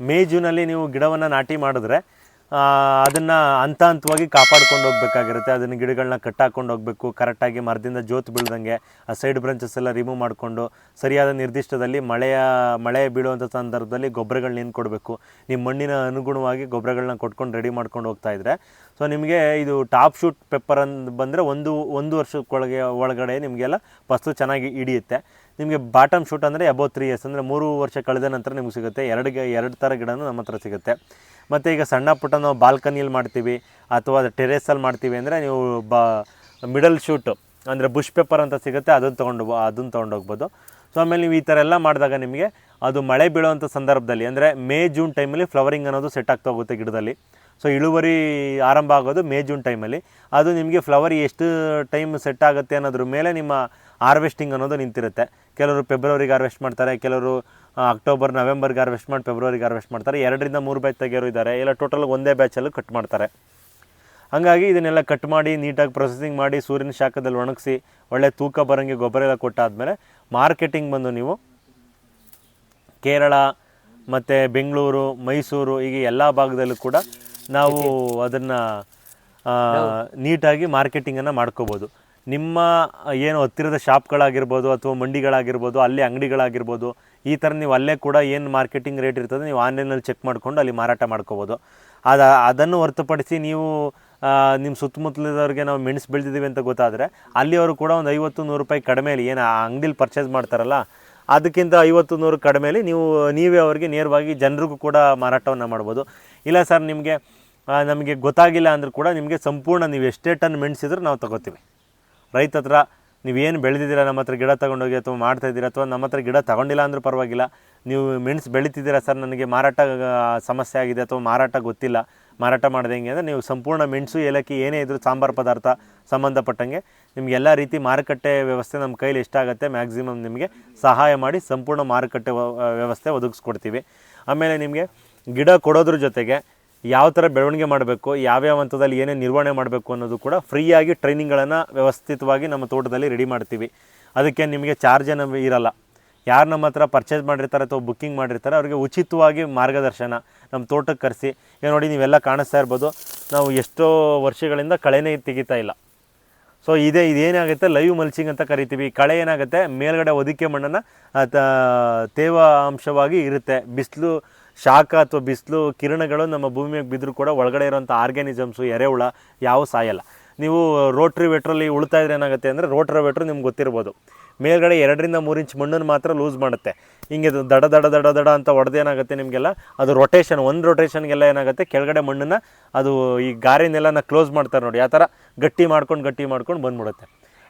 ಮೇ ಜೂನಲ್ಲಿ ನೀವು ಗಿಡವನ್ನು ನಾಟಿ ಮಾಡಿದ್ರೆ ಅದನ್ನು ಹಂತ ಹಂತವಾಗಿ ಕಾಪಾಡ್ಕೊಂಡು ಹೋಗ್ಬೇಕಾಗಿರುತ್ತೆ. ಅದನ್ನು ಗಿಡಗಳನ್ನ ಕಟ್ಟಾಕೊಂಡು ಹೋಗಬೇಕು ಕರೆಕ್ಟಾಗಿ ಮರದಿಂದ ಜೋತು ಬೀಳ್ದಂಗೆ ಆ ಸೈಡ್ ಬ್ರಾಂಚಸ್ ಎಲ್ಲ ರಿಮೂವ್ ಮಾಡಿಕೊಂಡು, ಸರಿಯಾದ ನಿರ್ದಿಷ್ಟದಲ್ಲಿ ಮಳೆಯ, ಮಳೆ ಬೀಳುವಂಥ ಸಂದರ್ಭದಲ್ಲಿ ಗೊಬ್ಬರಗಳನ್ನ ಏನು ಕೊಡಬೇಕು. ನಿಮ್ಮ ಮಣ್ಣಿನ ಅನುಗುಣವಾಗಿ ಗೊಬ್ಬರಗಳನ್ನ ಕೊಟ್ಕೊಂಡು ರೆಡಿ ಮಾಡ್ಕೊಂಡು ಹೋಗ್ತಾ ಇದ್ರೆ ಸೊ ನಿಮಗೆ ಇದು ಟಾಪ್ ಶೂಟ್ ಪೆಪ್ಪರ್ ಅಂತ ಬಂದರೆ ಒಂದು ಒಂದು ವರ್ಷಕ್ಕೊಳಗೆ ಒಳಗಡೆ ನಿಮಗೆಲ್ಲ ಫಸ್ಟು ಚೆನ್ನಾಗಿ ಹಿಡಿಯುತ್ತೆ. ನಿಮಗೆ ಬಾಟಮ್ ಶೂಟ್ ಅಂದರೆ ಅಬೌ ತ್ರೀ ಇಯರ್ಸ್ ಅಂದರೆ ಮೂರು ವರ್ಷ ಕಳೆದ ನಂತರ ನಿಮ್ಗೆ ಸಿಗುತ್ತೆ. ಎರಡು ಎರಡು ಥರ ಗಿಡನೂ ನಮ್ಮ ಹತ್ರ ಸಿಗುತ್ತೆ. ಮತ್ತು ಈಗ ಸಣ್ಣ ಪುಟ್ಟ ನಾವು ಬಾಲ್ಕನಿಯಲ್ಲಿ ಮಾಡ್ತೀವಿ, ಅಥವಾ ಟೆರೇಸಲ್ಲಿ ಮಾಡ್ತೀವಿ ಅಂದರೆ ನೀವು ಬಾ ಮಿಡಲ್ ಶೂಟ್ ಅಂದರೆ ಬುಷ್ ಪೇಪರ್ ಅಂತ ಸಿಗುತ್ತೆ, ಅದನ್ನು ತೊಗೊಂಡು ಅದನ್ನು ತೊಗೊಂಡೋಗ್ಬೋದು ಸೊ ಆಮೇಲೆ ನೀವು ಈ ಥರ ಎಲ್ಲ ಮಾಡಿದಾಗ ನಿಮಗೆ ಅದು ಮಳೆ ಬೀಳುವಂಥ ಸಂದರ್ಭದಲ್ಲಿ ಅಂದರೆ ಮೇ, ಜೂನ್ ಟೈಮಲ್ಲಿ ಫ್ಲವರಿಂಗ್ ಅನ್ನೋದು ಸೆಟ್ ಆಗ್ತಾ ಹೋಗುತ್ತೆ ಗಿಡದಲ್ಲಿ. ಸೊ ಇಳುವರಿ ಆರಂಭ ಆಗೋದು ಮೇ, ಜೂನ್ ಟೈಮಲ್ಲಿ ಅದು ನಿಮಗೆ ಫ್ಲವರ್ ಎಷ್ಟು ಟೈಮ್ ಸೆಟ್ ಆಗುತ್ತೆ ಅನ್ನೋದ್ರ ಮೇಲೆ ನಿಮ್ಮ ಹಾರ್ವೆಸ್ಟಿಂಗ್ ಅನ್ನೋದು ನಿಂತಿರುತ್ತೆ. ಕೆಲವರು ಫೆಬ್ರವರಿಗೆ ಹಾರ್ವೆಸ್ಟ್ ಮಾಡ್ತಾರೆ ಕೆಲವರು ಅಕ್ಟೋಬರ್ ನವೆಂಬರ್ಗೆ ಹಾರ್ವೆಸ್ಟ್ ಮಾಡಿ ಫೆಬ್ರವರಿಗೆ ಹಾರ್ವೆಸ್ಟ್ ಮಾಡ್ತಾರೆ. ಎರಡರಿಂದ ಮೂರು ಬ್ಯಾಚ್ ತೆಗೆಯೋರು ಇದ್ದಾರೆ ಇಲ್ಲ ಟೋಟಲ್ ಒಂದೇ ಬ್ಯಾಚಲ್ಲೂ ಕಟ್ ಮಾಡ್ತಾರೆ. ಹಾಗಾಗಿ ಇದನ್ನೆಲ್ಲ ಕಟ್ ಮಾಡಿ ನೀಟಾಗಿ ಪ್ರೊಸೆಸಿಂಗ್ ಮಾಡಿ ಸೂರ್ಯನ ಶಾಖದಲ್ಲಿ ಒಣಗಿಸಿ ಒಳ್ಳೆ ತೂಕ ಬರೋಂಗೆ ಗೊಬ್ಬರ ಎಲ್ಲ ಕೊಟ್ಟಾದಮೇಲೆ ಮಾರ್ಕೆಟಿಂಗ್ ಬಂದು ನೀವು ಕೇರಳ ಮತ್ತು ಬೆಂಗಳೂರು ಮೈಸೂರು ಹೀಗೆ ಎಲ್ಲ ಭಾಗದಲ್ಲೂ ಕೂಡ ನಾವು ಅದನ್ನು ನೀಟಾಗಿ ಮಾರ್ಕೆಟಿಂಗನ್ನು ಮಾಡ್ಕೋಬೋದು. ನಿಮ್ಮ ಏನು ಹತ್ತಿರದ ಶಾಪ್ಗಳಾಗಿರ್ಬೋದು ಅಥವಾ ಮಂಡಿಗಳಾಗಿರ್ಬೋದು, ಅಲ್ಲಿ ಅಂಗಡಿಗಳಾಗಿರ್ಬೋದು, ಈ ಥರ ನೀವು ಅಲ್ಲೇ ಕೂಡ ಏನು ಮಾರ್ಕೆಟಿಂಗ್ ರೇಟ್ ಇರ್ತದೆ ನೀವು ಆನ್ಲೈನಲ್ಲಿ ಚೆಕ್ ಮಾಡಿಕೊಂಡು ಅಲ್ಲಿ ಮಾರಾಟ ಮಾಡ್ಕೋಬೋದು. ಅದು, ಅದನ್ನು ಹೊರತುಪಡಿಸಿ ನೀವು ನಿಮ್ಮ ಸುತ್ತಮುತ್ತಲಿದವ್ರಿಗೆ ನಾವು ಮೆಣಸು ಬೆಳೆದಿದ್ದೀವಿ ಅಂತ ಗೊತ್ತಾದರೆ ಅಲ್ಲಿ ಅವರು ಕೂಡ ಒಂದು ಐವತ್ತು ನೂರು ರೂಪಾಯಿ ಕಡಿಮೆಯಲ್ಲಿ ಏನು ಆ ಅಂಗಡಿಲಿ ಪರ್ಚೇಸ್ ಮಾಡ್ತಾರಲ್ಲ, ಅದಕ್ಕಿಂತ ಐವತ್ತು ನೂರು ಕಡಿಮೆಯಲ್ಲಿ ನೀವು, ನೀವೇ ಅವರಿಗೆ ನೇರವಾಗಿ ಜನರಿಗೂ ಕೂಡ ಮಾರಾಟವನ್ನು ಮಾಡ್ಬೋದು. ಇಲ್ಲ ಸರ್, ನಿಮಗೆ ನಮಗೆ ಗೊತ್ತಾಗಿಲ್ಲ ಅಂದರೂ ಕೂಡ ನಿಮಗೆ ಸಂಪೂರ್ಣ ನೀವು ಎಷ್ಟೇ ಟನ್ ಮೆಣಸಿದ್ರು ನಾವು ತಗೋತೀವಿ. ರೈತ ಹತ್ರ ನೀವೇನು ಬೆಳೆದಿದ್ದೀರಾ, ನಮ್ಮ ಹತ್ರ ಗಿಡ ತೊಗೊಂಡೋಗಿ ಅಥವಾ ಮಾಡ್ತಾ ಇದ್ದೀರಾ ಅಥವಾ ನಮ್ಮ ಹತ್ರ ಗಿಡ ತಗೊಂಡಿಲ್ಲ ಅಂದರೂ ಪರವಾಗಿಲ್ಲ. ನೀವು ಮೆಣಸು ಬೆಳೀತಿದ್ದೀರಾ ಸರ್? ನನಗೆ ಮಾರಾಟ ಸಮಸ್ಯೆ ಆಗಿದೆ ಅಥವಾ ಮಾರಾಟ ಗೊತ್ತಿಲ್ಲ. ಮಾರಾಟ ಮಾಡಿದೆ ಹೆಂಗೆ ಅಂದರೆ ನೀವು ಸಂಪೂರ್ಣ ಮೆಣಸು, ಏಲಕ್ಕಿ, ಏನೇ ಇದ್ರೂ ಸಾಂಬಾರು ಪದಾರ್ಥ ಸಂಬಂಧಪಟ್ಟಂಗೆ ನಿಮ್ಗೆ ಎಲ್ಲ ರೀತಿ ಮಾರುಕಟ್ಟೆ ವ್ಯವಸ್ಥೆ ನಮ್ಮ ಕೈಲಿ ಎಷ್ಟಾಗುತ್ತೆ ಮ್ಯಾಕ್ಸಿಮಮ್ ನಿಮಗೆ ಸಹಾಯ ಮಾಡಿ ಸಂಪೂರ್ಣ ಮಾರುಕಟ್ಟೆ ವ್ಯವಸ್ಥೆ ಒದಗಿಸ್ಕೊಡ್ತೀವಿ. ಆಮೇಲೆ ನಿಮಗೆ ಗಿಡ ಕೊಡೋದ್ರ ಜೊತೆಗೆ ಯಾವ ಥರ ಬೆಳವಣಿಗೆ ಮಾಡಬೇಕು, ಯಾವ್ಯಾವ ಹಂತದಲ್ಲಿ ಏನೇನು ನಿರ್ವಹಣೆ ಮಾಡಬೇಕು ಅನ್ನೋದು ಕೂಡ ಫ್ರೀಯಾಗಿ ಟ್ರೈನಿಂಗ್ಗಳನ್ನು ವ್ಯವಸ್ಥಿತವಾಗಿ ನಮ್ಮ ತೋಟದಲ್ಲಿ ರೆಡಿ ಮಾಡ್ತೀವಿ. ಅದಕ್ಕೆ ನಿಮಗೆ ಚಾರ್ಜ್ ಏನೂ ಇರಲ್ಲ. ಯಾರು ನಮ್ಮ ಹತ್ರ ಪರ್ಚೇಸ್ ಮಾಡಿರ್ತಾರೆ ಅಥವಾ ಬುಕ್ಕಿಂಗ್ ಮಾಡಿರ್ತಾರೆ, ಅವರಿಗೆ ಉಚಿತವಾಗಿ ಮಾರ್ಗದರ್ಶನ ನಮ್ಮ ತೋಟಕ್ಕೆ ಕರೆಸಿ. ಈಗ ನೋಡಿ ನೀವೆಲ್ಲ ಕಾಣಿಸ್ತಾ ಇರ್ಬೋದು, ನಾವು ಎಷ್ಟೋ ವರ್ಷಗಳಿಂದ ಕಳೆನೇ ತೆಗಿತಾ ಇಲ್ಲ. ಸೊ ಇದೇ ಇದೇನಾಗುತ್ತೆ ಲೈವ್ ಮಲ್ಚಿಂಗ್ ಅಂತ ಕರಿತೀವಿ. ಕಳೆ ಏನಾಗುತ್ತೆ? ಮೇಲ್ಗಡೆ ಒದಿಕೆ ಮಣ್ಣನ್ನು ತೇವಾಂಶವಾಗಿ ಇರುತ್ತೆ. ಬಿಸಿಲು, ಶಾಖ ಅಥವಾ ಬಿಸಿಲು ಕಿರಣಗಳು ನಮ್ಮ ಭೂಮಿಗೆ ಬಿದ್ದರೂ ಕೂಡ ಒಳಗಡೆ ಇರೋಂಥ ಆರ್ಗ್ಯಾನಿಸಮ್ಸು ಎರೆಹುಳ, ಯಾವ ಸಾಯಲ್ಲ. ನೀವು ರೋಟ್ರಿ ವೆಟ್ರಲ್ಲಿ ಉಳ್ತಾ ಇದ್ರೆ ಏನಾಗುತ್ತೆ ಅಂದರೆ ರೋಟ್ರಿ ವೆಟ್ರ್ ನಿಮ್ಗೆ ಗೊತ್ತಿರ್ಬೋದು. ಮೇಲ್ಗಡೆ ಎರಡರಿಂದ ಮೂರು ಇಂಚ್ ಮಣ್ಣನ್ನು ಮಾತ್ರ ಲೂಸ್ ಮಾಡುತ್ತೆ. ಹಿಂಗೆ ದಡ ದಡ ದಡ ದಡ ಅಂತ ಹೊಡೆದೇನಾಗುತ್ತೆ ನಿಮಗೆಲ್ಲ? ಅದು ರೊಟೇಷನ್ ಒಂದು ರೊಟೇಷನ್ಗೆಲ್ಲ ಏನಾಗುತ್ತೆ? ಕೆಳಗಡೆ ಮಣ್ಣನ್ನು ಅದು ಈ ಗಾರಿನೆಲ್ಲ ಕ್ಲೋಸ್ ಮಾಡ್ತಾರೆ ನೋಡಿ, ಆ ಥರ ಗಟ್ಟಿ ಮಾಡ್ಕೊಂಡು ಗಟ್ಟಿ ಮಾಡ್ಕೊಂಡು ಬಂದ್ಬಿಡುತ್ತೆ.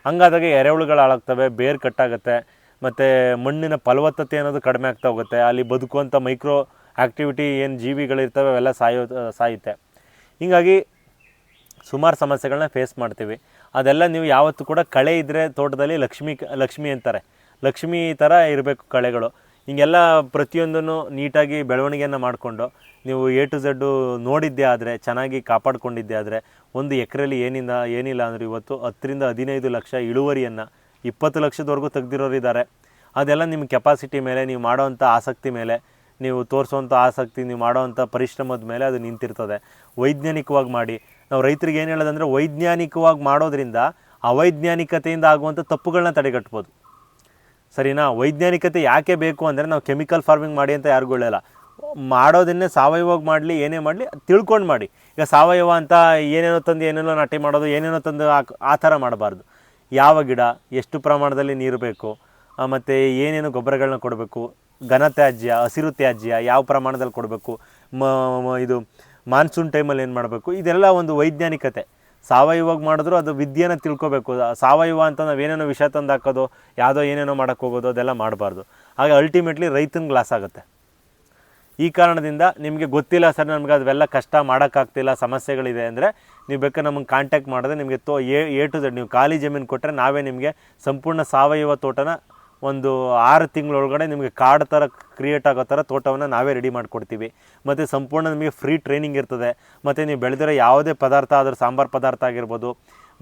ಹಂಗಾದಾಗ ಎರೆಹುಳುಗಳು ಹಾಳಾಗ್ತವೆ, ಬೇರು ಕಟ್ಟಾಗುತ್ತೆ, ಮತ್ತು ಮಣ್ಣಿನ ಫಲವತ್ತತೆ ಅನ್ನೋದು ಕಡಿಮೆ ಆಗ್ತಾ ಹೋಗುತ್ತೆ. ಅಲ್ಲಿ ಬದುಕುವಂಥ ಮೈಕ್ರೋ ಆ್ಯಕ್ಟಿವಿಟಿ ಏನು ಜೀವಿಗಳಿರ್ತವೆ ಅವೆಲ್ಲ ಸಾಯೋ, ಸಾಯುತ್ತೆ. ಹೀಗಾಗಿ ಸುಮಾರು ಸಮಸ್ಯೆಗಳನ್ನ ಫೇಸ್ ಮಾಡ್ತೀವಿ. ಅದೆಲ್ಲ ನೀವು ಯಾವತ್ತೂ ಕೂಡ ಕಳೆ ಇದ್ದರೆ ತೋಟದಲ್ಲಿ ಲಕ್ಷ್ಮಿ ಲಕ್ಷ್ಮಿ ಅಂತಾರೆ. ಲಕ್ಷ್ಮಿ ಥರ ಇರಬೇಕು ಕಳೆಗಳು. ಹಿಂಗೆಲ್ಲ ಪ್ರತಿಯೊಂದನ್ನು ನೀಟಾಗಿ ಬೆಳವಣಿಗೆಯನ್ನು ಮಾಡಿಕೊಂಡು, ನೀವು ಎ ಟು ಝಡ್ಡು ನೋಡಿದ್ದೇ ಆದರೆ, ಚೆನ್ನಾಗಿ ಕಾಪಾಡಿಕೊಂಡಿದ್ದೇ ಆದರೆ, ಒಂದು ಎಕರೆಲಿ ಏನಿಲ್ಲ ಏನಿಲ್ಲ ಅಂದರೆ ಇವತ್ತು ಹತ್ತರಿಂದ ಹದಿನೈದು ಲಕ್ಷ ಇಳುವರಿಯನ್ನು ಇಪ್ಪತ್ತು ಲಕ್ಷದವರೆಗೂ ತೆಗೆದಿರೋರಿದ್ದಾರೆ. ಅದೆಲ್ಲ ನಿಮ್ಮ ಕೆಪಾಸಿಟಿ ಮೇಲೆ, ನೀವು ಮಾಡೋವಂಥ ಆಸಕ್ತಿ ಮೇಲೆ ನೀವು ತೋರಿಸುವಂಥ ಆಸಕ್ತಿ, ನೀವು ಮಾಡೋವಂಥ ಪರಿಶ್ರಮದ ಮೇಲೆ ಅದು ನಿಂತಿರ್ತದೆ. ವೈಜ್ಞಾನಿಕವಾಗಿ ಮಾಡಿ. ನಾವು ರೈತರಿಗೆ ಏನು ಹೇಳೋದಂದರೆ ವೈಜ್ಞಾನಿಕವಾಗಿ ಮಾಡೋದ್ರಿಂದ ಅವೈಜ್ಞಾನಿಕತೆಯಿಂದ ಆಗುವಂಥ ತಪ್ಪುಗಳನ್ನ ತಡೆಗಟ್ಬೋದು. ಸರಿನಾ? ವೈಜ್ಞಾನಿಕತೆ ಯಾಕೆ ಬೇಕು ಅಂದರೆ ನಾವು ಕೆಮಿಕಲ್ ಫಾರ್ಮಿಂಗ್ ಮಾಡಿ ಅಂತ ಯಾರಿಗೂ ಹೇಳಲ್ಲ. ಮಾಡೋದನ್ನೇ ಸಾವಯವವಾಗಿ ಮಾಡಲಿ, ಏನೇ ಮಾಡಲಿ, ತಿಳ್ಕೊಂಡು ಮಾಡಿ. ಈಗ ಸಾವಯವ ಅಂತ ಏನೇನೋ ತಂದು ಏನೇನೋ ನಾಟಿ ಮಾಡೋದು, ಏನೇನೋ ತಂದು ಆ ಥರ ಮಾಡಬಾರ್ದು. ಯಾವ ಗಿಡ, ಎಷ್ಟು ಪ್ರಮಾಣದಲ್ಲಿ ನೀರು ಬೇಕು ಮತ್ತು ಏನೇನು ಗೊಬ್ಬರಗಳನ್ನ ಕೊಡಬೇಕು ಘನ ತ್ಯಾಜ್ಯ ಹಸಿರು ತ್ಯಾಜ್ಯ ಯಾವ ಪ್ರಮಾಣದಲ್ಲಿ ಕೊಡಬೇಕು? ಮ ಇದು ಮಾನ್ಸೂನ್ ಟೈಮಲ್ಲಿ ಏನು ಮಾಡಬೇಕು? ಇದೆಲ್ಲ ಒಂದು ವೈಜ್ಞಾನಿಕತೆ. ಸಾವಯವವಾಗಿ ಮಾಡಿದ್ರು ಅದು ವಿದ್ಯೆನ ತಿಳ್ಕೊಬೇಕು. ಸಾವಯವ ಅಂತ ನಾವೇನೇನೋ ವಿಷ ತಂದು ಹಾಕೋದು ಯಾವುದೋ ಏನೇನೋ ಮಾಡೋಕ್ಕೆ ಹೋಗೋದು, ಅದೆಲ್ಲ ಮಾಡಬಾರ್ದು. ಹಾಗೆ ಅಲ್ಟಿಮೇಟ್ಲಿ ರೈತನ ಗ್ಲಾಸ್ ಆಗುತ್ತೆ. ಈ ಕಾರಣದಿಂದ ನಿಮಗೆ ಗೊತ್ತಿಲ್ಲ ಸರ್ ನಮಗೆ ಅದೆಲ್ಲ ಕಷ್ಟ ಮಾಡೋಕ್ಕಾಗ್ತಿಲ್ಲ ಸಮಸ್ಯೆಗಳಿದೆ ಅಂದರೆ ನೀವು ಬೇಕಾದ್ರೆ ನಮಗೆ ಕಾಂಟ್ಯಾಕ್ಟ್ ಮಾಡಿದ್ರೆ ನಿಮಗೆ ತೋ, ಎ ಏ ಟು ಝಡ್, ನೀವು ಖಾಲಿ ಜಮೀನು ಕೊಟ್ಟರೆ ನಾವೇ ನಿಮಗೆ ಸಂಪೂರ್ಣ ಸಾವಯವ ತೋಟನ ಒಂದು ಆರು ತಿಂಗಳೊಳಗಡೆ ನಿಮಗೆ ಕಾರ್ಡ್ ಥರ ಕ್ರಿಯೇಟ್ ಆಗೋ ಥರ ತೋಟವನ್ನು ನಾವೇ ರೆಡಿ ಮಾಡಿಕೊಡ್ತೀವಿ. ಮತ್ತು ಸಂಪೂರ್ಣ ನಿಮಗೆ ಫ್ರೀ ಟ್ರೈನಿಂಗ್ ಇರ್ತದೆ. ಮತ್ತು ನೀವು ಬೆಳೆದಿರೋ ಯಾವುದೇ ಪದಾರ್ಥ, ಆದರೂ ಸಾಂಬಾರು ಪದಾರ್ಥ ಆಗಿರ್ಬೋದು,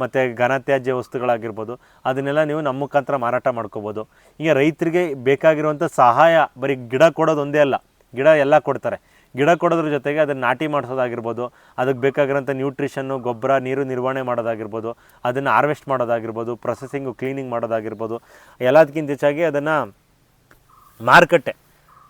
ಮತ್ತು ಘನತ್ಯಾಜ್ಯ ವಸ್ತುಗಳಾಗಿರ್ಬೋದು, ಅದನ್ನೆಲ್ಲ ನೀವು ನಮ್ಮ ಮುಖಾಂತರ ಮಾರಾಟ ಮಾಡ್ಕೋಬೋದು. ಈಗ ರೈತರಿಗೆ ಬೇಕಾಗಿರುವಂಥ ಸಹಾಯ, ಬರೀ ಗಿಡ ಕೊಡೋದು ಒಂದೇ ಅಲ್ಲ, ಗಿಡ ಎಲ್ಲ ಕೊಡ್ತಾರೆ. ಗಿಡ ಕೊಡೋದ್ರ ಜೊತೆಗೆ ಅದನ್ನು ನಾಟಿ ಮಾಡಿಸೋದಾಗಿರ್ಬೋದು ಅದಕ್ಕೆ ಬೇಕಾಗಿರೋಂಥ ನ್ಯೂಟ್ರಿಷನ್ನು, ಗೊಬ್ಬರ, ನೀರು ನಿರ್ವಹಣೆ ಮಾಡೋದಾಗಿರ್ಬೋದು, ಅದನ್ನು ಹಾರ್ವೆಸ್ಟ್ ಮಾಡೋದಾಗಿರ್ಬೋದು ಪ್ರೊಸೆಸಿಂಗು ಕ್ಲೀನಿಂಗ್ ಮಾಡೋದಾಗಿರ್ಬೋದು, ಎಲ್ಲದಕ್ಕಿಂತ ಹೆಚ್ಚಾಗಿ ಅದನ್ನು ಮಾರುಕಟ್ಟೆ.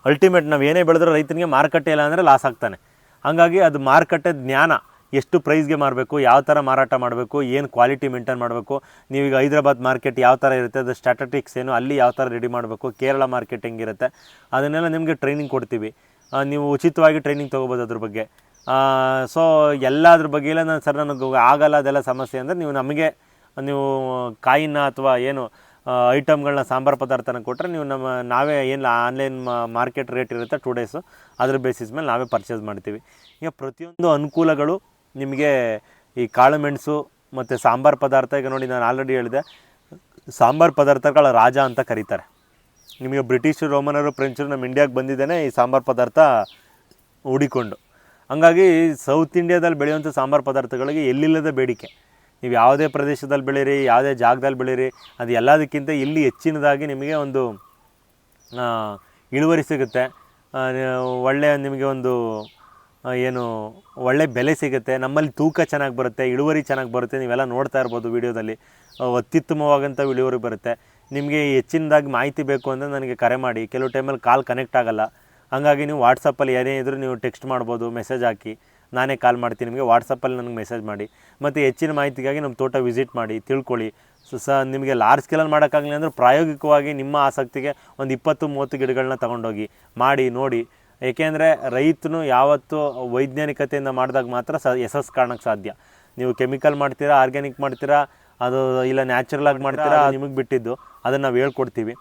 ಅಲ್ಟಿಮೇಟ್ ನಾವು ಏನೇ ಬೆಳೆದ್ರೂ ರೈತನಿಗೆ ಮಾರುಕಟ್ಟೆ ಇಲ್ಲ ಅಂದರೆ ಲಾಸ್ ಆಗ್ತಾನೆ. ಹಾಗಾಗಿ ಅದು ಮಾರುಕಟ್ಟೆ ಜ್ಞಾನ, ಎಷ್ಟು ಪ್ರೈಸ್ಗೆ ಮಾರಬೇಕು, ಯಾವ ಥರ ಮಾರಾಟ ಮಾಡಬೇಕು, ಏನು ಕ್ವಾಲಿಟಿ ಮೇಂಟೈನ್ ಮಾಡಬೇಕು ನೀವೀಗ ಹೈದ್ರಾಬಾದ್ ಮಾರ್ಕೆಟ್ ಯಾವ ಥರ ಇರುತ್ತೆ, ಅದು ಸ್ಟ್ಯಾಟಟಿಕ್ಸ್ ಏನು, ಅಲ್ಲಿ ಯಾವ ಥರ ರೆಡಿ ಮಾಡಬೇಕು, ಕೇರಳ ಮಾರ್ಕೆಟ್ ಹೆಂಗಿರುತ್ತೆ, ಅದನ್ನೆಲ್ಲ ನಿಮಗೆ ಟ್ರೈನಿಂಗ್ ಕೊಡ್ತೀವಿ. ನೀವು ಉಚಿತವಾಗಿ ಟ್ರೈನಿಂಗ್ ತೊಗೋಬೋದು ಅದ್ರ ಬಗ್ಗೆ. ಸೊ ಎಲ್ಲದ್ರ ಬಗ್ಗೆ ಇಲ್ಲ. ನಾನು ಸರ್ ನನಗೆ ಆಗಲ್ಲ, ಅದೆಲ್ಲ ಸಮಸ್ಯೆ ಅಂದರೆ ನೀವು ನಮಗೆ, ನೀವು ಕಾಯಿನ ಅಥವಾ ಏನು ಐಟಮ್ಗಳನ್ನ ಸಾಂಬಾರು ಪದಾರ್ಥನ ಕೊಟ್ಟರೆ ನೀವು ನಮ್ಮ, ನಾವೇ ಏನು ಆನ್ಲೈನ್ ಮಾರ್ಕೆಟ್ ರೇಟ್ ಇರುತ್ತೆ ಟೂ ಡೇಸು ಅದ್ರ ಬೇಸಿಸ್ ಮೇಲೆ ನಾವೇ ಪರ್ಚೇಸ್ ಮಾಡ್ತೀವಿ. ಈಗ ಪ್ರತಿಯೊಂದು ಅನುಕೂಲಗಳು ನಿಮಗೆ ಈ ಕಾಳು ಮೆಣಸು ಮತ್ತು ಸಾಂಬಾರು ಪದಾರ್ಥ, ಈಗ ನೋಡಿ ನಾನು ಆಲ್ರೆಡಿ ಹೇಳಿದೆ, ಸಾಂಬಾರು ಪದಾರ್ಥಗಳ ರಾಜ ಅಂತ ಕರೀತಾರೆ. ನಿಮಗೆ ಬ್ರಿಟಿಷರು ರೋಮನರು ಫ್ರೆಂಚರು ನಮ್ಮ ಇಂಡಿಯಾಗೆ ಬಂದಿದ್ದೇನೆ ಈ ಸಾಂಬಾರು ಪದಾರ್ಥ ಹೂಡಿಕೊಂಡು. ಹಂಗಾಗಿ ಸೌತ್ ಇಂಡಿಯಾದಲ್ಲಿ ಬೆಳೆಯುವಂಥ ಸಾಂಬಾರು ಪದಾರ್ಥಗಳಿಗೆ ಎಲ್ಲಿಲ್ಲದ ಬೇಡಿಕೆ. ನೀವು ಯಾವುದೇ ಪ್ರದೇಶದಲ್ಲಿ ಬೆಳೀರಿ ಯಾವುದೇ ಜಾಗದಲ್ಲಿ ಬೆಳೀರಿ ಅದು ಎಲ್ಲದಕ್ಕಿಂತ ಇಲ್ಲಿ ಹೆಚ್ಚಿನದಾಗಿ ನಿಮಗೆ ಒಂದು ಇಳುವರಿ ಸಿಗುತ್ತೆ. ಒಳ್ಳೆಯ ನಿಮಗೆ ಒಂದು ಏನು, ಒಳ್ಳೆ ಬೆಲೆ ಸಿಗುತ್ತೆ. ನಮ್ಮಲ್ಲಿ ತೂಕ ಚೆನ್ನಾಗಿ ಬರುತ್ತೆ, ಇಳುವರಿ ಚೆನ್ನಾಗಿ ಬರುತ್ತೆ. ನೀವೆಲ್ಲ ನೋಡ್ತಾ ಇರ್ಬೋದು ವಿಡಿಯೋದಲ್ಲಿ. ಅತ್ಯುತ್ತಮವಾದಂಥ ಇಳುವರಿ ಬರುತ್ತೆ. ನಿಮಗೆ ಹೆಚ್ಚಿನದಾಗಿ ಮಾಹಿತಿ ಬೇಕು ಅಂದರೆ ನನಗೆ ಕರೆ ಮಾಡಿ. ಕೆಲವು ಟೈಮಲ್ಲಿ ಕಾಲ್ ಕನೆಕ್ಟ್ ಆಗಲ್ಲ. ಹಾಗಾಗಿ ನೀವು ವಾಟ್ಸಪ್ಪಲ್ಲಿ ಏನೇ ಇದ್ದರೂ ನೀವು ಟೆಕ್ಸ್ಟ್ ಮಾಡ್ಬೋದು ಮೆಸೇಜ್ ಹಾಕಿ. ನಾನೇ ಕಾಲ್ ಮಾಡ್ತೀನಿ ನಿಮಗೆ. ವಾಟ್ಸಪ್ಪಲ್ಲಿ ನನಗೆ ಮೆಸೇಜ್ ಮಾಡಿ. ಮತ್ತು ಹೆಚ್ಚಿನ ಮಾಹಿತಿಗಾಗಿ ನಮ್ಮ ತೋಟ ವಿಸಿಟ್ ಮಾಡಿ, ತಿಳ್ಕೊಳ್ಳಿ. ಸೊ ಸ, ನಿಮಗೆ ಲಾರ್ಜ್ ಸ್ಕೇಲಲ್ಲಿ ಮಾಡೋಕ್ಕಾಗಲಿ ಅಂದರೆ ಪ್ರಾಯೋಗಿಕವಾಗಿ ನಿಮ್ಮ ಆಸಕ್ತಿಗೆ ಒಂದು ಇಪ್ಪತ್ತು, ಮೂವತ್ತು ಗಿಡಗಳನ್ನ ತೊಗೊಂಡೋಗಿ ಮಾಡಿ, ನೋಡಿ. ಏಕೆಂದರೆ ರೈತನು ಯಾವತ್ತೂ ವೈಜ್ಞಾನಿಕತೆಯಿಂದ ಮಾಡಿದಾಗ ಮಾತ್ರ ಸ, ಯಶಸ್ಸು ಸಾಧ್ಯ. ನೀವು ಕೆಮಿಕಲ್ ಮಾಡ್ತೀರಾ ಆರ್ಗ್ಯಾನಿಕ್ ಮಾಡ್ತೀರಾ ಅದು ಇಲ್ಲ ನ್ಯಾಚುರಲ್ ಆಗಿ ಮಾಡ್ತೀರಾ ನಿಮಗೆ ಬಿಟ್ಟಿದ್ದು ಅದನ್ನು ನಾವು ಹೇಳ್ಕೊಡ್ತೀವಿ.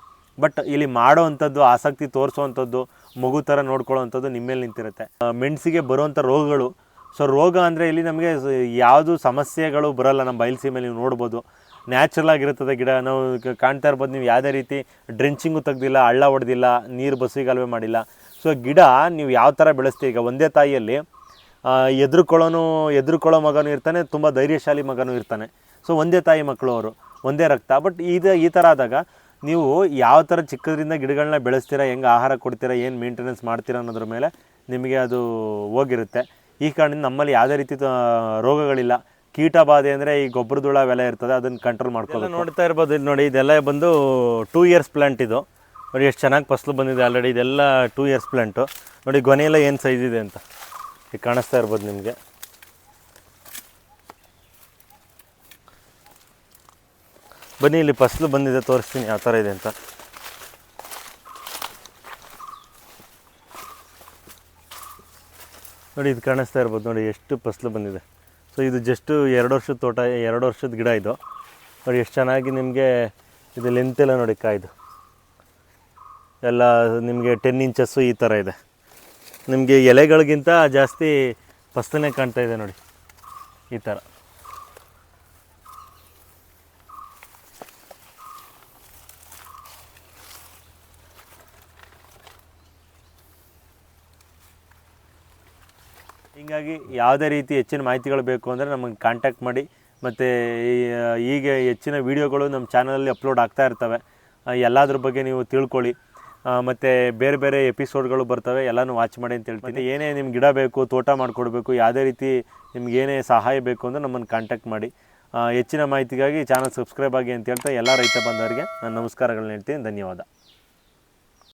ಬಟ್ ಇಲ್ಲಿ ಮಾಡೋ ಅಂಥದ್ದು ಆಸಕ್ತಿ ತೋರಿಸೋವಂಥದ್ದು ಮಗು ಥರ ನೋಡ್ಕೊಳ್ಳೋವಂಥದ್ದು ನಿಮ್ಮ ಮೇಲೆ ನಿಂತಿರುತ್ತೆ. ಮೆಣಸಿಗೆ ಬರುವಂಥ ರೋಗಗಳು ಸೊ ರೋಗ ಅಂದರೆ ಇಲ್ಲಿ ನಮಗೆ ಯಾವುದು ಸಮಸ್ಯೆಗಳು ಬರೋಲ್ಲ ನಮ್ಮ ಬಯಲುಸೀಮೆಯಲ್ಲಿ ನೀವು ನೋಡ್ಬೋದು. ನ್ಯಾಚುರಲ್ ಆಗಿರುತ್ತದೆ ಗಿಡ ನಾವು ಕಾಣ್ತಾ ಇರ್ಬೋದು ನೀವು ಯಾವುದೇ ರೀತಿ ಡ್ರೆಂಚಿಂಗು ತೆಗ್ದಿಲ್ಲ ಹಳ್ಳ ಹೊಡೆದಿಲ್ಲ ನೀರು ಬಸ್ಸಿಗಲ್ವೇ ಮಾಡಿಲ್ಲ. ಸೊ ಗಿಡ ನೀವು ಯಾವ ಥರ ಬೆಳೆಸ್ತೀವಿ ಈಗ ಒಂದೇ ತಾಯಿಯಲ್ಲಿ ಎದುರುಕೊಳ್ಳೋನು ಎದುರುಕೊಳ್ಳೋ ಮಗನೂ ಇರ್ತಾನೆ ತುಂಬ ಧೈರ್ಯಶಾಲಿ ಮಗನೂ ಇರ್ತಾನೆ. ಸೊ ಒಂದೇ ತಾಯಿ ಮಕ್ಕಳು ಅವರು ಒಂದೇ ರಕ್ತ. ಬಟ್ ಇದು ಈ ಥರ ಆದಾಗ ನೀವು ಯಾವ ಥರ ಚಿಕ್ಕದ್ರಿಂದ ಗಿಡಗಳನ್ನ ಬೆಳೆಸ್ತೀರಾ ಹೆಂಗೆ ಆಹಾರ ಕೊಡ್ತೀರಾ ಏನು ಮೇಂಟೆನೆನ್ಸ್ ಮಾಡ್ತೀರಾ ಅನ್ನೋದ್ರ ಮೇಲೆ ನಿಮಗೆ ಅದು ಹೋಗಿರುತ್ತೆ. ಈ ಕಾರಣದಿಂದ ನಮ್ಮಲ್ಲಿ ಯಾವುದೇ ರೀತಿ ರೋಗಗಳಿಲ್ಲ. ಕೀಟ ಬಾಧೆ ಅಂದರೆ ಈ ಗೊಬ್ಬರದುಳ ಅವೆಲ್ಲ ಇರ್ತದೆ ಅದನ್ನು ಕಂಟ್ರೋಲ್ ಮಾಡ್ಕೊಳ್ಳೋದು ನೋಡ್ತಾ ಇರ್ಬೋದು. ಇದು ನೋಡಿ ಇದೆಲ್ಲ ಬಂದು ಟೂ ಇಯರ್ಸ್ ಪ್ಲಾಂಟ್ ಇದು. ನೋಡಿ ಎಷ್ಟು ಚೆನ್ನಾಗಿ ಫಸಲು ಬಂದಿದೆ ಆಲ್ರೆಡಿ ಇದೆಲ್ಲ ಟೂ ಇಯರ್ಸ್ ಪ್ಲ್ಯಾಂಟು ನೋಡಿ ಗೊನೆಯೆಲ್ಲ ಏನು ಸೈಜ್ ಇದೆ ಅಂತ. ಈಗ ಕಾಣಿಸ್ತಾ ಇರ್ಬೋದು ನಿಮಗೆ. ಬನ್ನಿ, ಇಲ್ಲಿ ಫಸಲು ಬಂದಿದೆ, ತೋರಿಸ್ತೀನಿ ಯಾವ ಥರ ಇದೆ ಅಂತ. ನೋಡಿ, ಇದು ಕಾಣಿಸ್ತಾ ಇರ್ಬೋದು ನೋಡಿ, ಎಷ್ಟು ಫಸಲು ಬಂದಿದೆ. ಸೊ ಇದು ಜಸ್ಟು ಎರಡು ವರ್ಷದ ತೋಟ, ಎರಡು ವರ್ಷದ ಗಿಡ ಇದು. ನೋಡಿ, ಎಷ್ಟು ಚೆನ್ನಾಗಿ ನಿಮಗೆ ಇದು ಲೆಂತ್ ಎಲ್ಲ ನೋಡಿ ಕಾಯ್ದು. ಎಲ್ಲ ನಿಮಗೆ ಟೆನ್ ಇಂಚಸ್ಸು ಈ ಥರ ಇದೆ. ನಿಮಗೆ ಎಲೆಗಳಿಗಿಂತ ಜಾಸ್ತಿ ಫಸಲೇ ಕಾಣ್ತಾ ಇದೆ ನೋಡಿ, ಈ ಥರ. ಹೀಗಾಗಿ ಯಾವುದೇ ರೀತಿ ಹೆಚ್ಚಿನ ಮಾಹಿತಿಗಳು ಬೇಕು ಅಂದರೆ ನಮಗೆ ಕಾಂಟ್ಯಾಕ್ಟ್ ಮಾಡಿ. ಮತ್ತು ಈಗ ಹೆಚ್ಚಿನ ವೀಡಿಯೋಗಳು ನಮ್ಮ ಚಾನಲಲ್ಲಿ ಅಪ್ಲೋಡ್ ಆಗ್ತಾ ಇರ್ತವೆ. ಎಲ್ಲದ್ರ ಬಗ್ಗೆ ನೀವು ತಿಳ್ಕೊಳ್ಳಿ. ಮತ್ತು ಬೇರೆ ಬೇರೆ ಎಪಿಸೋಡ್ಗಳು ಬರ್ತವೆ ಎಲ್ಲನೂ ವಾಚ್ ಮಾಡಿ ಅಂತ ಹೇಳ್ತೀನಿ. ಏನೇ ನಿಮ್ಗೆ ಗಿಡ ಬೇಕು ತೋಟ ಮಾಡಿಕೊಡ್ಬೇಕು ಯಾವುದೇ ರೀತಿ ನಿಮ್ಗೆ ಏನೇ ಸಹಾಯ ಬೇಕು ಅಂದರೆ ನಮ್ಮನ್ನು ಕಾಂಟ್ಯಾಕ್ಟ್ ಮಾಡಿ. ಹೆಚ್ಚಿನ ಮಾಹಿತಿಗಾಗಿ ಚಾನಲ್ ಸಬ್ಸ್ಕ್ರೈಬ್ ಆಗಿ ಅಂತ ಹೇಳ್ತಾ ಎಲ್ಲ ರೈತ ಬಂದವರಿಗೆ ನಾನು ನಮಸ್ಕಾರಗಳನ್ನ ಹೇಳ್ತೀನಿ. ಧನ್ಯವಾದ.